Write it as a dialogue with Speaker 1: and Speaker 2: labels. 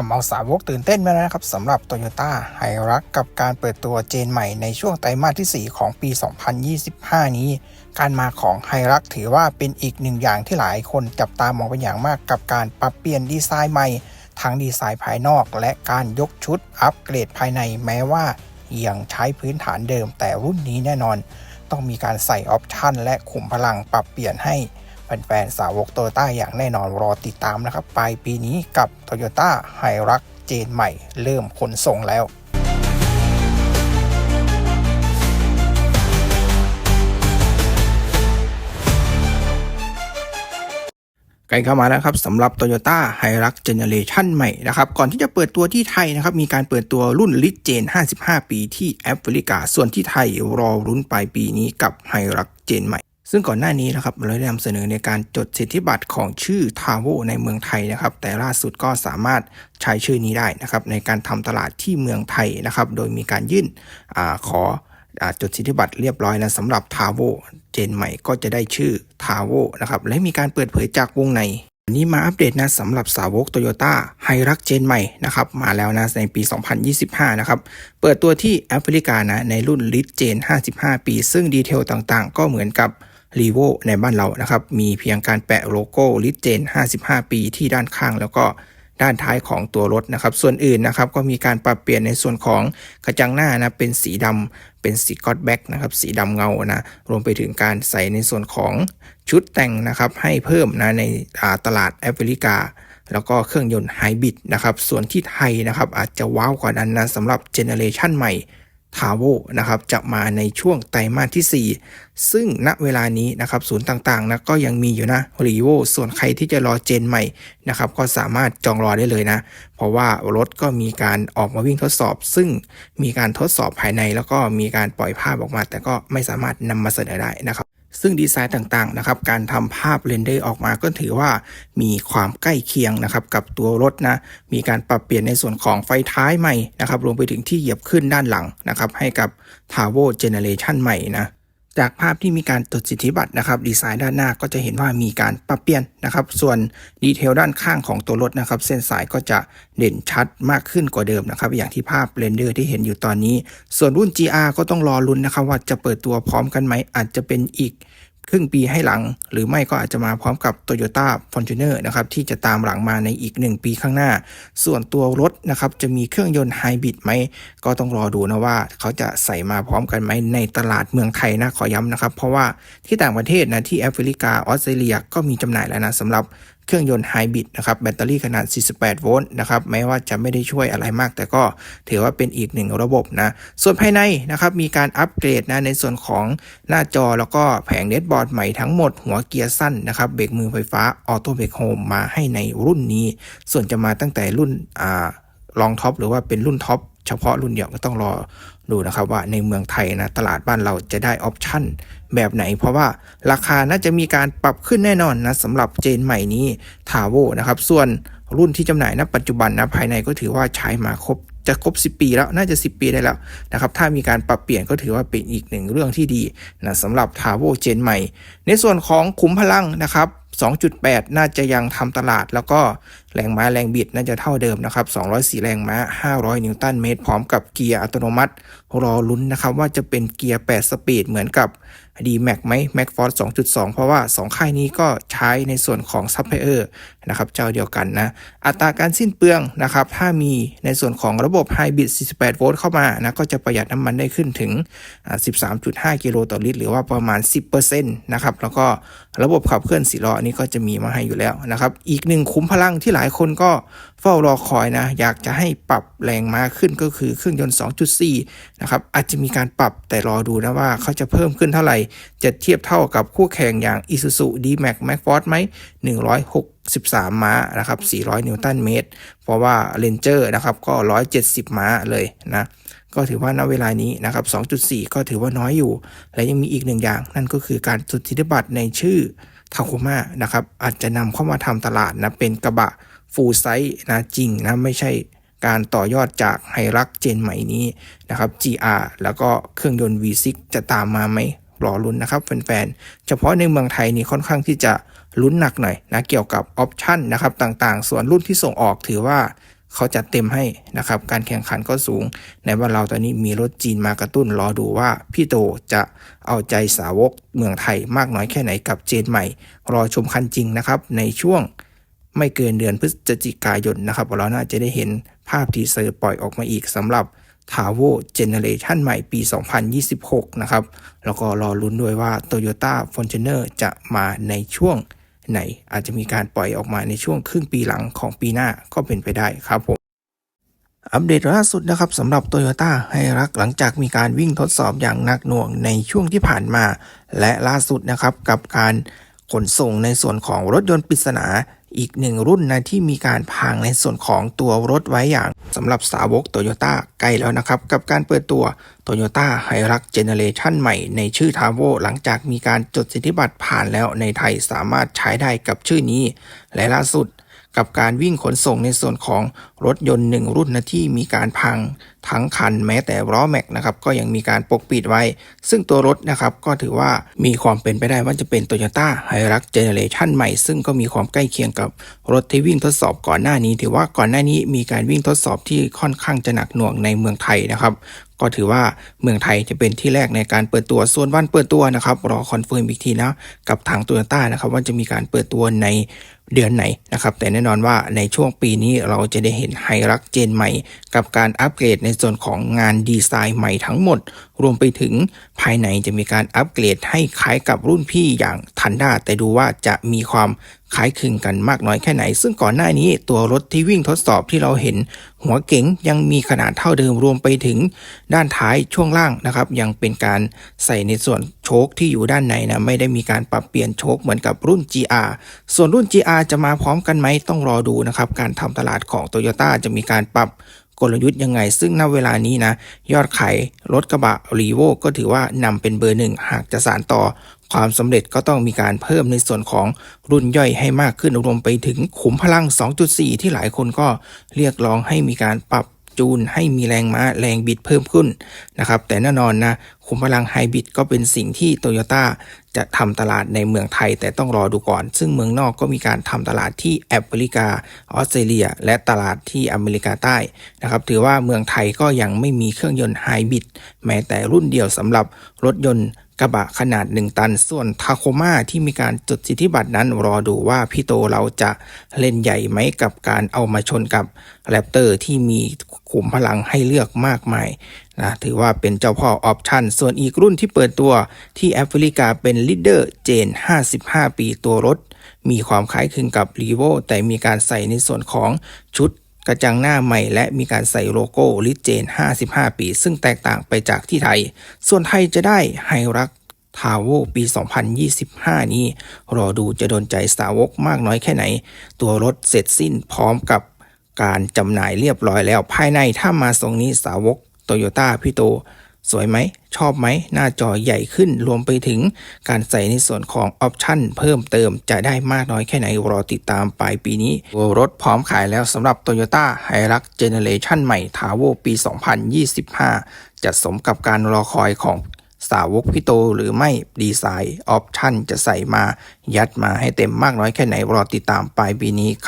Speaker 1: ทำเอาสาวกตื่นเต้นไปแล้วนะครับสำหรับ Toyota h i r u x กับการเปิดตัวเจนใหม่ในช่วงไตรมาสที่ 4 ของปี 2025 นี้ การมาของ h i r u x ถือว่าเป็นอีกหนึ่งอย่างที่หลายคนจับตามองเป็นอย่างมากกับการปรับเปลี่ยนดีไซน์ใหม่ ทั้งดีไซน์ภายนอก และการยกชุดอัปเกรดภายในแม้ว่ายังใช้พื้นฐานเดิมแต่รุ่นนี้แน่นอน ต้องมีการใส่ออปชันและขุมพลังปรับเปลี่ยนให้ แฟนๆสาวกโตโยต้าอย่างแน่นอนรอติดตามนะครับ ปลายปีนี้กับ Toyota h i r u x เจนใหม่เริ่มขนส่งแล้วใกล้เข้ามาแล้วครับสำหรับ Toyota h i r u x Generation ใหม่นะครับก่อนที่จะเปิดตัวที่ไทยนะครับมีการเปิดตัวรุ่น l i t Gen 55 ปีที่แอฟริกา ส่วนที่ไทยรอรุ้นปลายปีนี้กับ h i r u x เจนใหม่ ซึ่งก่อนหน้านี้นะครับเราได้นำเสนอในการจดสิทธิบัตรของชื่อ t a v o ในเมืองไทยนะครับ แต่ล่าสุดก็สามารถใช้ชื่อนี้ได้นะครับ ในการทำตลาดที่เมืองไทยนะครับ โดยมีการยื่นอขออจดสิทธิบัตรเรียบร้อยแล้วสำหรับ t a v o เจนใหม่ก็จะได้ชื่อ t a v o นะครับ และมีการเปิดเผยจากวงในนี้มาอัปเดตนะสำหรับสาวก Toyota h i r u x เจนใหม่นะครับมาแล้วนะในปี 2025 นะครับ เปิดตัวที่แอฟริกานะในรุ่น l i t Gen 55 ปี ซึ่งดีเทลต่างๆ ก็เหมือนกับ r e v o ในบ้านเรานะครับ มีเพียงการแปะโลโก้ l i t Gen 55 ปีที่ด้านข้างแล้วก็ด้านท้ายของตัวรถนะครับ ส่วนอื่นนะครับก็มีการปรับเปลี่ยนในส่วนของกระจังหน้านะเป็นสีดำเป็นสีกอตแบ็กนะครับสีดำเงานะรวมไปถึงการใส่ในส่วนของชุดแต่งนะครับให้เพิ่มนะในตลาดแอฟริกา แล้วก็เครื่องยนต์ไฮบริดนะครับส่วนที่ไทยนะครับอาจจะว้าวกว่านั้นนะสำหรับเจเนเรชันใหม่ ทาโวนะครับจะมาในช่วงไตรมาสที่ 4 ซึ่งณเวลานี้นะครับศูนย์ต่างๆนะก็ยังมีอยู่นะรีโวส่วนใครที่จะรอเจนใหม่นะครับก็สามารถจองรอได้เลยนะ เพราะว่ารถก็มีการออกมาวิ่งทดสอบ ซึ่งมีการทดสอบภายในแล้วก็มีการปล่อยภาพออกมา แต่ก็ไม่สามารถนำมาเสนอได้นะครับ ซึ่งดีไซน์ต่างๆนะครับการทำภาพเรนเดอร์ออกมาก็ถือว่ามีความใกล้เคียงนะครับกับตัวรถนะมีการปรับเปลี่ยนในส่วนของไฟท้ายใหม่นะครับรวมไปถึงที่เหยียบขึ้นด้านหลังนะครับให้กับ t a v o Generation ใหม่นะ จากภาพที่มีการตรวจสิทธิบัตรนะครับดีไซน์ด้านหน้าก็จะเห็นว่ามีการปรับเปลี่ยนนะครับ ส่วนดีเทลด้านข้างของตัวรถนะครับ เส้นสายก็จะเด่นชัดมากขึ้นกว่าเดิมนะครับ อย่างที่ภาพเรนเดอร์ที่เห็นอยู่ตอนนี้ ส่วนรุ่น GR ก็ต้องรอลุ้นนะครับ ว่าจะเปิดตัวพร้อมกันไหมอาจจะเป็นอีก ครึ่งปีให้หลัง หรือไม่ก็อาจจะมาพร้อมกับ Toyota Fortuner นะครับที่จะตามหลังมาในอีก 1 ปีข้างหน้า ส่วนตัวรถนะครับจะมีเครื่องยนต์ไฮบริดไหม ก็ต้องรอดูนะว่า เขาจะใส่มาพร้อมกันไหมในตลาดเมืองไทยนะขอย้ำนะครับ เพราะว่าที่ต่างประเทศนะที่แอฟริกาออสเตรเลียก็มีจำหน่ายแล้วนะสำหรับ เครื่องยนต์ไฮบริดนะครับแบตเตอรี่ขนาด 48 โวลต์นะครับแม้ว่าจะไม่ได้ช่วยอะไรมาก แต่ก็ถือว่าเป็นอีกหนึ่งระบบนะส่วนภายในนะครับมีการอัปเกรดนะในส่วนของหน้าจอแล้วก็แผงเน็ตบอร์ดใหม่ทั้งหมดหัวเกียร์สั้นนะครับเบรกมือไฟฟ้าออโต้เบรกโฮมมาให้ในรุ่นนี้ ส่วนจะมาตั้งแต่รุ่นอ่าลองท็อปหรือว่าเป็นรุ่นท็อปเฉพาะรุ่นเดียวก็ต้องรอ ดูนะครับว่าในเมืองไทยนะตลาดบ้านเราจะได้ออปชั่นแบบไหน เพราะว่าราคาน่าจะมีการปรับขึ้นแน่นอนนะสำหรับเจนใหม่นี้ทาโวนะครับส่วนรุ่นที่จำหน่ายณปัจจุบันนะภายในก็ถือว่าใช้มาครบจะครบ 10 ปีแล้วน่าจะ 10 ปีได้แล้วนะครับถ้ามีการปรับเปลี่ยนก็ถือว่าเป็นอีกหนึ่งเรื่องที่ดีนะสำหรับทาโวเจนใหม่ ในส่วนของขุมพลังนะครับ2.8 น่าจะยังทำตลาดแล้วก็ แรงม้าแรงบิดน่าจะเท่าเดิมนะครับ 204 แรงม้า 500 นิวตันเมตร พร้อมกับเกียร์อัตโนมัติ รอลุ้นนะครับว่าจะเป็นเกียร์ 8 สปีดเหมือนกับ d m a x ไหม m a x f o r c e 2.2 เพราะว่า 2 ค่ายนี้ก็ใช้ในส่วนของซัพพลายเออร์นะครับเจ้าเดียวกันนะ อัตราการสิ้นเปลืองนะครับ ถ้ามีในส่วนของระบบไฮบริด 48 โวลต์เข้ามานะก็จะประหยัดน้ำมันได้ขึ้นถึง 13.5 กิโลต่อลิตร หรือว่าประมาณ 10%นะครับแล้วก็ระบบขับเคลื่อนสีล้ออันนี้ก็จะมีมาให้อยู่แล้วนะครับอีกหนึ่งคุ้มพลังที่หลายายคนก็เฝ้ารอคอยนะ อยากจะให้ปรับแรงม้าขึ้นก็คือเครื่องยนต์ 2.4 นะครับ อาจจะมีการปรับแต่รอดูนะว่าเขาจะเพิ่มขึ้นเท่าไหร่ จะเทียบเท่ากับคู่แข่งอย่าง Isuzu D-Max m a x f o r c e ไหม 163 ม้านะครับ 400 นิวตันเมตร เพราะว่า Ranger นะครับก็ 170 ม้าเลยนะก็ถือว่าณเวลานี้นะครับ 2.4 ก็ถือว่าน้อยอยู่ และยังมีอีกหนึ่งอย่าง นั่นก็คือการสุทธิบัตรในชื่อทาโคมานะครับ อาจจะนำเข้ามาทำตลาดนะ เป็นกระบะ ฟูลไซส์นะจริงนะไม่ใช่การต่อยอดจากไฮรักเจนใหม่นี้นะครับ GR แล้วก็เครื่องยนต์ V6 จะตามมาไหมรอลุ้นนะครับแฟนๆ เฉพาะในเมืองไทยนี่ค่อนข้างที่จะลุ้นหนักหน่อยนะเกี่ยวกับออปชันนะครับต่างๆ ส่วนรุ่นที่ส่งออกถือว่าเขาจัดเต็มให้นะครับ การแข่งขันก็สูง ในบ้านเราตอนนี้มีรถจีนมากระตุ้น รอดูว่าพี่โตจะเอาใจสาวกเมืองไทยมากน้อยแค่ไหนกับเจนใหม่ รอชมคันจริงนะครับในช่วง ไม่เกินเดือนพฤศจิกายนนะครับ เราน่าจะได้เห็นภาพทีเซอร์ปล่อยออกมาอีกสำหรับทาโวเจเนเรชันใหม่ปี 2026 นะครับ แล้วก็รอลุ้นด้วยว่า Toyota Fortuner จะมาในช่วงไหน อาจจะมีการปล่อยออกมาในช่วงครึ่งปีหลังของปีหน้าก็เป็นไปได้ครับผมอัปเดตล่าสุดนะครับสำหรับ Toyota ให้รักหลังจากมีการวิ่งทดสอบอย่างหนักหน่วงในช่วงที่ผ่านมา และล่าสุดนะครับกับการขนส่งในส่วนของรถยนต์ปริศนา อีกหนึ่งรุ่นนะที่มีการพางในส่วนของตัวรถไว้อย่างสำหรับสาวกโตโยต้าใกล้แล้วนะครับ กับการเปิดตัว Toyota h i r u x Generation ใหม่ ในชื่อ t a v o หลังจากมีการจดสิทธิบัตรผ่านแล้วในไทยสามารถใช้ได้กับชื่อนี้ และล่าสุด กับการวิ่งขนส่งในส่วนของรถยนต์หนึ่งรุ่นนะที่มีการพังทั้งคันแม้แต่ล้อแม็กนะครับก็ยังมีการปกปิดไว้ ซึ่งตัวรถนะครับก็ถือว่ามีความเป็นไปได้ว่าจะเป็น Toyota h i r u x Generation ใหม่ ซึ่งก็มีความใกล้เคียงกับรถที่วิ่งทดสอบก่อนหน้านี้ ถือว่าก่อนหน้านี้มีการวิ่งทดสอบที่ค่อนข้างจะหนักหน่วงในเมืองไทยนะครับ ก็ถือว่าเมืองไทยจะเป็นที่แรกในการเปิดตัวส่วนวันเปิดตัวนะครับรอคอนเฟิร์มอีกทีนะกับทางโตโยต้านะครับว่าจะมีการเปิดตัวในเดือนไหนนะครับแต่แน่นอนว่าในช่วงปีนี้เราจะได้เห็นไฮรักเจนใหม่ กับการอัปเกรดในส่วนของงานดีไซน์ใหม่ทั้งหมด รวมไปถึงภายในจะมีการอัปเกรดให้คล้ายกับรุ่นพี่อย่างทันด้าแต่ดูว่าจะมีความคล้ายคลึงกันมากน้อยแค่ไหน ซึ่งก่อนหน้านี้ตัวรถที่วิ่งทดสอบที่เราเห็น หัวเก๋งยังมีขนาดเท่าเดิมรวมไปถึงด้านท้ายช่วงล่างนะครับ ยังเป็นการใส่ในส่วนโชคที่อยู่ด้านในนะไม่ได้มีการปรับเปลี่ยนโชคเหมือนกับรุ่น GR ส่วนรุ่น GR จะมาพร้อมกันไหมต้องรอดูนะครับการทำตลาดของ Toyota จะมีการปรับ กลยุทธ์ยังไง ซึ่งณเวลานี้นะ ยอดขายรถกระบะรีโวก็ถือว่านำเป็นเบอร์หนึ่งหากจะสานต่อความสำเร็จก็ต้องมีการเพิ่มในส่วนของรุ่นย่อยให้มากขึ้นรวมไปถึงขุมพลัง 2.4 ที่หลายคนก็เรียกร้องให้มีการปรับ จูนให้มีแรงม้าแรงบิดเพิ่มขึ้นนะครับแต่แน่นอนนะขุมพลังไฮบริดก็เป็นสิ่งที่โตโยต้าจะทำตลาดในเมืองไทยแต่ต้องรอดูก่อน ซึ่งเมืองนอกก็มีการทำตลาดที่แอฟริกาออสเตรเลีย และตลาดที่อเมริกาใต้นะครับถือว่าเมืองไทยก็ยังไม่มีเครื่องยนต์ไฮบริดแม้แต่รุ่นเดียวสำหรับรถยนต์ กระบะขนาด 1 ตัน ส่วนทาโคมาที่มีการจดสิทธิบัตรนั้นรอดูว่าพี่โตเราจะเล่นใหญ่ไหมกับการเอามาชนกับแรปเตอร์ที่มีขุมพลังให้เลือกมากมายนะถือว่าเป็นเจ้าพ่อออปชันส่วนอีกรุ่นที่เปิดตัวที่แอฟริกาเป็นลีดเดอร์เจน 55 ปีตัวรถ มีความคล้ายคลึงกับรีโวแต่มีการใส่ในส่วนของชุด กระจังหน้าใหม่และมีการใส่โลโก้ลิเจน 55 ปี ซึ่งแตกต่างไปจากที่ไทย ส่วนไทยจะได้ไฮรักทาวโวปี 2025 นี้ รอดูจะโดนใจสาวกมากน้อยแค่ไหน ตัวรถเสร็จสิ้นพร้อมกับการจำหน่ายเรียบร้อยแล้วภายในถ้ามาทรงนี้สาวกโตโยต้าพี่โต สวยไหม ชอบไหม หน้าจอใหญ่ขึ้น รวมไปถึงการใส่ในส่วนของออปชันเพิ่มเติมจะได้มากน้อยแค่ไหน รอติดตามปลายปีนี้ รถพร้อมขายแล้วสำหรับ Toyota h i l u x Generation ใหม่ t a v o ปี 2025 จะสมกับการรอคอยของสาวกพี่โตหรือไม่ดีไซน์ออปชันจะใส่มา ยัดมาให้เต็มมากน้อยแค่ไหน รอติดตามปลายปีนี้ครับ